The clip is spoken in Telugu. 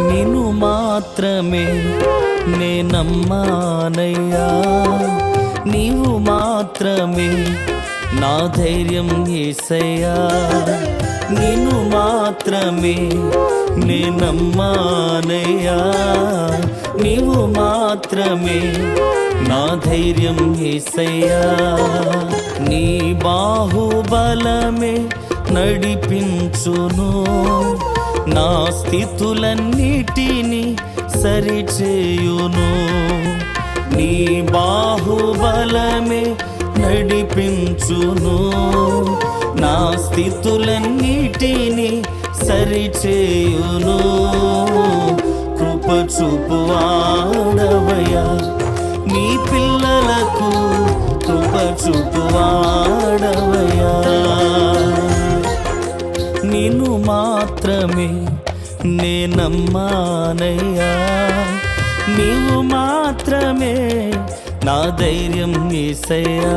మాత్రమే నేనమ్మానయ్యా నీవు మాత్రమే నా ధైర్యం ఏసయ్యా. నిన్ను మాత్రమే నేనమ్మానయ్యా నీవు మాత్రమే నా ధైర్యం ఏసయ్యా. నీ బాహుబలమే నడిపించును. నా స్థితులన్నిటినీ సరిచేయును. నీ బాహుబలమే నడిపించును. నా స్థితులన్నిటినీ సరిచేయును. కృప చూపువాడవయ్యా నీ పిల్లలకు కృప చూపువాడవయ్యా నిన్ను మాత్రమే నేనమ్మానయ్యా. నీవు మాత్రమే నా ధైర్యం ఈసయ్యా